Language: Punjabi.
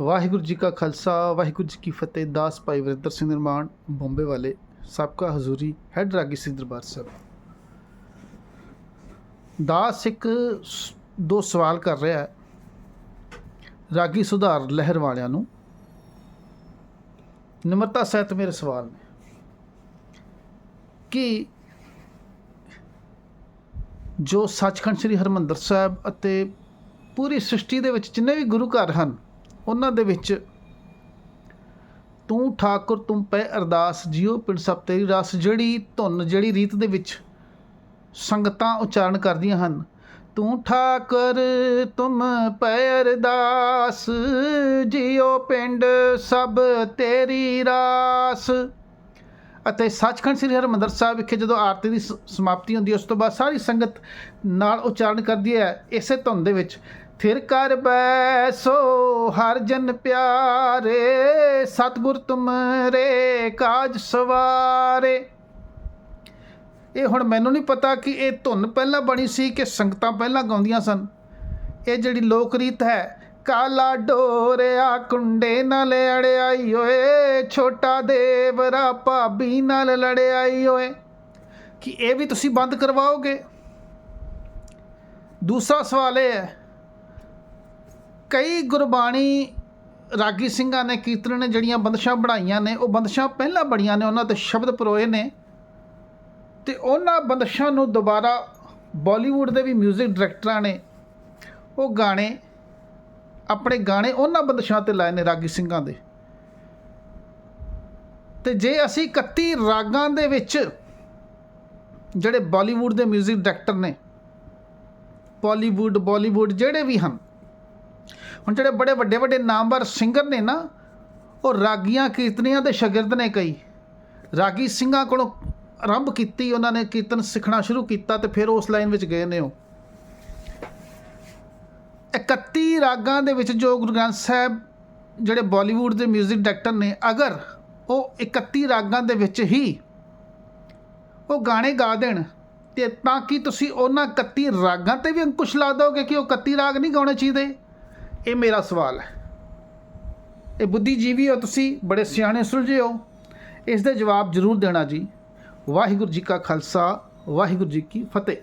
ਵਾਹਿਗੁਰੂ ਜੀ ਕਾ ਖਾਲਸਾ, ਵਾਹਿਗੁਰੂ ਜੀ ਕੀ ਫਤਿਹ, ਦਾਸ ਭਾਈ ਵਰਿੰਦਰ ਸਿੰਘ ਨਿਰਮਾਣ, ਬੰਬੇ ਵਾਲੇ, ਸਾਬਕਾ ਹਜ਼ੂਰੀ ਹੈਡ ਰਾਗੀ ਸਿੰਘ ਦਰਬਾਰ ਸਾਹਿਬ। ਦਾਸ ਇੱਕ ਦੋ ਸਵਾਲ ਕਰ ਰਿਹਾ ਹੈ। ਰਾਗੀ ਸੁਧਾਰ ਲਹਿਰ ਵਾਲਿਆਂ ਨੂੰ। ਨਿਮਰਤਾ ਸਹਿਤ ਮੇਰੇ ਸਵਾਲ ਨੇ। ਕਿ ਜੋ ਸੱਚਖੰਡ ਸ੍ਰੀ ਹਰਮੰਦਰ ਸਾਹਿਬ ਅਤੇ ਪੂਰੀ ਸ੍ਰਿਸ਼ਟੀ ਦੇ ਵਿੱਚ ਜਿੰਨੇ ਵੀ ਗੁਰੂ ਘਰ ਹਨ ਉਹਨਾਂ ਦੇ ਵਿੱਚ, ਤੂੰ ਠਾਕੁਰ ਤੁਮ ਪੈ ਅਰਦਾਸ ਜਿਉ ਪਿੰਡ ਸਭ ਤੇਰੀ ਰਸ। ਜਿਹੜੀ ਧੁਨ, ਜਿਹੜੀ ਰੀਤ ਦੇ ਵਿੱਚ ਸੰਗਤਾਂ ਉਚਾਰਨ ਕਰਦੀਆਂ ਹਨ, ਤੂੰ ਠਾਕੁਰ ਤੁਮ ਪੈ ਅਰਦਾਸ ਜਿਉ ਪਿੰਡ ਸਭ ਤੇਰੀ ਰਾਸ। ਅਤੇ ਸੱਚਖੰਡ ਸ੍ਰੀ ਹਰਿਮੰਦਰ ਸਾਹਿਬ ਵਿਖੇ ਜਦੋਂ ਆਰਤੀ ਦੀ ਸਮਾਪਤੀ ਹੁੰਦੀ ਹੈ, ਉਸ ਤੋਂ ਬਾਅਦ ਸਾਰੀ ਸੰਗਤ ਨਾਲ ਉਚਾਰਨ ਕਰਦੀ ਹੈ, ਇਸੇ ਧੁਨ ਦੇ ਵਿੱਚ। ਫਿਰ ਕਰ ਬੈਸੋ ਹਰ ਜਨ ਪਿਆਰੇ, ਸਤਿਗੁਰ ਤੁਮਰੇ ਕਾਜ ਸਵਾਰੇ। ਇਹ ਹੁਣ ਮੈਨੂੰ ਨਹੀਂ ਪਤਾ ਕਿ ਇਹ ਧੁਨ ਪਹਿਲਾਂ ਬਣੀ ਸੀ ਕਿ ਸੰਗਤਾਂ ਪਹਿਲਾਂ ਗਾਉਂਦੀਆਂ ਸਨ। ਇਹ ਜਿਹੜੀ ਲੋਕ ਰੀਤ ਹੈ, ਕਾਲਾ ਡੋਰਿਆ ਕੁੰਡੇ ਨਾਲ ਅੜਿਆਈ ਓਏ, ਛੋਟਾ ਦੇਵਰਾ ਭਾਬੀ ਨਾਲ ਲੜਿਆਈ ਓਏ। ਕਿ ਇਹ ਵੀ ਤੁਸੀਂ ਬੰਦ ਕਰਵਾਓਗੇ? ਦੂਸਰਾ ਸਵਾਲ ਇਹ ਹੈ ਕਈ ਗੁਰਬਾਣੀ ਰਾਗੀ ਸਿੰਘਾਂ ਨੇ ਕੀਰਤਨ ਨੇ ਜਿਹੜੀਆਂ ਬੰਦਸ਼ਾਂ ਬਣਾਈਆਂ ਨੇ ਉਹ ਬੰਦਸ਼ਾਂ ਪਹਿਲਾਂ ਬੜੀਆਂ ਨੇ ਉਹਨਾਂ ਤੇ ਸ਼ਬਦ ਪਰੋਏ ਨੇ ਤੇ ਉਹਨਾਂ ਬੰਦਸ਼ਾਂ ਨੂੰ ਦੁਬਾਰਾ ਬਾਲੀਵੁੱਡ ਦੇ ਵੀ 뮤직 ਡਾਇਰੈਕਟਰਾਂ ਨੇ ਉਹ ਗਾਣੇ ਆਪਣੇ ਗਾਣੇ ਉਹਨਾਂ ਬੰਦਸ਼ਾਂ ਤੇ ਲਾਏ ਨੇ ਰਾਗੀ ਸਿੰਘਾਂ ਦੇ ਤੇ ਜੇ ਅਸੀਂ 31 ਰਾਗਾਂ ਦੇ ਵਿੱਚ ਜਿਹੜੇ ਬਾਲੀਵੁੱਡ ਦੇ 뮤직 ਡਾਇਰੈਕਟਰ ਨੇ ਬਾਲੀਵੁੱਡ ਬਾਲੀਵੁੱਡ ਜਿਹੜੇ ਵੀ ਹਨ ਹੁਣ ਜਿਹੜੇ ਬੜੇ ਵੱਡੇ ਵੱਡੇ ਨਾਮਵਰ ਸਿੰਗਰ ਨੇ ਨਾ, ਉਹ ਰਾਗੀਆਂ ਕੀਰਤਨੀਆਂ ਦੇ ਸ਼ਾਗਿਰਦ ਨੇ ਕਈ। ਰਾਗੀ ਸਿੰਘਾਂ ਕੋਲੋਂ ਆਰੰਭ ਕੀਤੀ, ਉਹਨਾਂ ਨੇ ਕੀਰਤਨ ਸਿੱਖਣਾ ਸ਼ੁਰੂ ਕੀਤਾ ਤੇ ਫਿਰ ਉਸ ਲਾਈਨ ਵਿੱਚ ਗਏ ਨੇ ਉਹ। 31 ਰਾਗਾਂ ਦੇ ਵਿੱਚ ਜੋ ਗੁਰੂ ਗ੍ਰੰਥ ਸਾਹਿਬ ਜਿਹੜੇ ਬਾਲੀਵੁੱਡ ਦੇ 뮤직 ਡਾਇਰੈਕਟਰ ਨੇ, ਅਗਰ ਉਹ 31 ਰਾਗਾਂ ਦੇ ਵਿੱਚ ਹੀ ਉਹ ਗਾਣੇ ਗਾ ਦੇਣ, ਤੇ ਤਾਂ ਕਿ ਤੁਸੀਂ ਉਹਨਾਂ 31 ਰਾਗਾਂ ਤੇ ਵੀ ਅੰਕੁਸ਼ ਲਾ ਦੋਗੇ ਕਿ ਉਹ 31 ਰਾਗ ਨਹੀਂ ਗਾਉਣੇ ਚਾਹੀਦੇ? ਇਹ ਮੇਰਾ ਸਵਾਲ ਹੈ। ਇਹ ਬੁੱਧੀਜੀਵੀ ਹੋ ਤੁਸੀਂ, ਬੜੇ ਸਿਆਣੇ ਸੁਲਝੇ ਹੋ। ਇਸ ਦੇ ਜਵਾਬ ਜ਼ਰੂਰ ਦੇਣਾ ਜੀ। ਵਾਹਿਗੁਰੂ ਜੀ ਕਾ ਖਾਲਸਾ, ਵਾਹਿਗੁਰੂ ਜੀ ਕੀ ਫਤਿਹ।